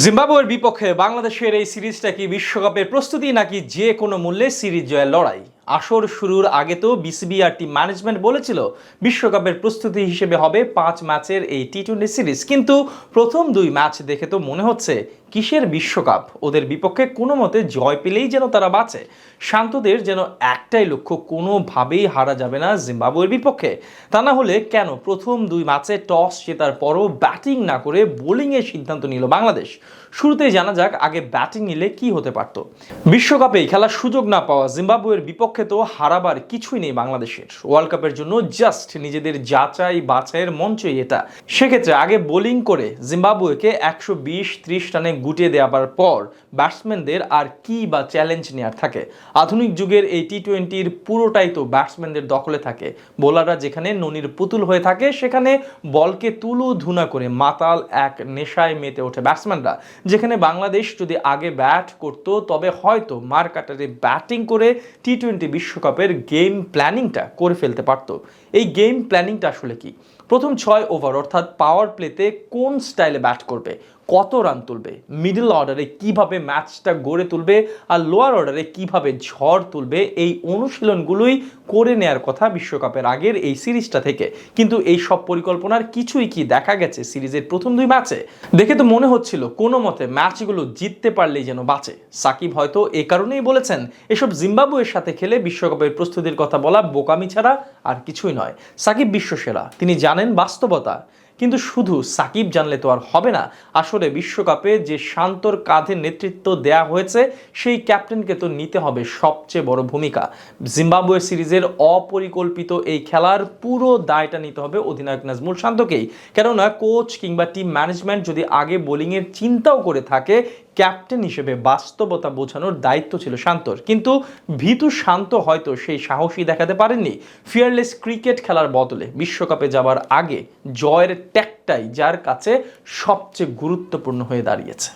জিম্বাবুয়ের বিপক্ষে বাংলাদেশের এই সিরিজটা কি বিশ্বকাপের প্রস্তুতি নাকি যে কোনো মূল্যে সিরিজ জয়ের লড়াই? আসর শুরুর আগে তো বিসিবি আর টিম ম্যানেজমেন্ট বলেছিল বিশ্বকাপের প্রস্তুতি হিসেবে হবে পাঁচ ম্যাচের এই টি টোয়েন্টি সিরিজ। কিন্তু প্রথম দুই ম্যাচ দেখে তো মনে হচ্ছে কিসের বিশ্বকাপ? ওদের বিপক্ষে কোনো মতে জয় পেলেই যেন তারা বাঁচে। শান্তদের যেন একটাই লক্ষ্য, কোনোভাবেই হারা যাবে না জিম্বাবুয়ের বিপক্ষে। তা না হলে কেন প্রথম দুই ম্যাচে টস জেতার পরও ব্যাটিং না করে বোলিংয়ের সিদ্ধান্ত নিল বাংলাদেশ? শুরুতেই জানা যাক আগে ব্যাটিং নিলে কি হতে পারত। বিশ্বকাপে খেলার সুযোগ না পাওয়া জিম্বাবুয়ের বিপক্ষে তো হারাবার কিছুই নেই বাংলাদেশের। ওয়ার্ল্ড কাপের জন্য জাস্ট নিজেদের যাচাই বাছাইয়ের মঞ্চই এটা। সেক্ষেত্রে আগে বোলিং করে জিম্বাবুয়েকে একশো বিশ ত্রিশ রানে গুটিয়ে দেওয়ার পর ব্যাটসম্যানদের আর কি বা চ্যালেঞ্জ নেওয়ার থাকে? আধুনিক যুগের এই টি টোয়েন্টির পুরোটাই তো ব্যাটসম্যানদের দখলে থাকে। বোলাররা যেখানে ননির পুতুল হয়ে থাকে, সেখানে বলকে তুলু ধুনা করে মাতাল এক নেশায় মেতে ওঠে ব্যাটসম্যানরা যেখানে বাংলাদেশ যদি আগে ব্যাট করত, তবে হয়তো মার কাটারে ব্যাটিং করে টি টোয়েন্টি বিশ্বকাপের গেম প্ল্যানিংটা করে ফেলতে পারত। এই গেম প্ল্যানিংটা আসলে কি? প্রথম ছয় ওভার অর্থাৎ পাওয়ার প্লেতে কোন স্টাইলে ব্যাট করবে? কত রান তুলবে? মিডল অর্ডারে কীভাবে ম্যাচটা গড়ে তুলবে? আর লোয়ার অর্ডারে কীভাবে ঝড় তুলবে? এই অনুশীলনগুলোই করে নেয়ার কথা বিশ্বকাপের আগের এই সিরিজটা থেকে। কিন্তু এই সব পরিকল্পনার কিছুই কি দেখা গেছে সিরিজের প্রথম দুই ম্যাচে দেখে তো মনে হচ্ছিল, কোনো মতে ম্যাচগুলো জিততে পারলেই যেন বাঁচে। সাকিব হয়তো এ কারণেই বলেছেন, এসব জিম্বাবুয়ের সাথে খেলে বিশ্বকাপের প্রস্তুতির কথা বলা বোকামি ছাড়া আর কিছুই নয়। সাকিব বিশ্বসেরা, তিনি জানেন বাস্তবতা। কিন্তু শুধু সাকিব জানলে তো আর হবে না। আসলে বিশ্বকাপে যে শান্তর কাঁধে নেতৃত্ব দেয়া হয়েছে, সেই ক্যাপ্টেনকে তো নিতে হবে সবচেয়ে বড় ভূমিকা। জিম্বাবুয়ে সিরিজের অপরিকল্পিত এই খেলার পুরো দায়টা নিতে হবে অধিনায়ক নাজমুল শান্তকেই। কেননা, কোচ কিংবা টিম ম্যানেজমেন্ট যদি আগে বোলিংয়ের চিন্তাও করে থাকে ক্যাপ্টেন হিসেবে বাস্তবতা বোঝানোর দায়িত্ব ছিল শান্তর। কিন্তু ভীতু শান্ত হয়তো সেই সাহসী দেখাতে পারেননি। ফিয়ারলেস ক্রিকেট খেলার বদলে বিশ্বকাপে যাবার আগে জয়ের ট্যাকটাই যার কাছে সবচেয়ে গুরুত্বপূর্ণ হয়ে দাঁড়িয়েছে।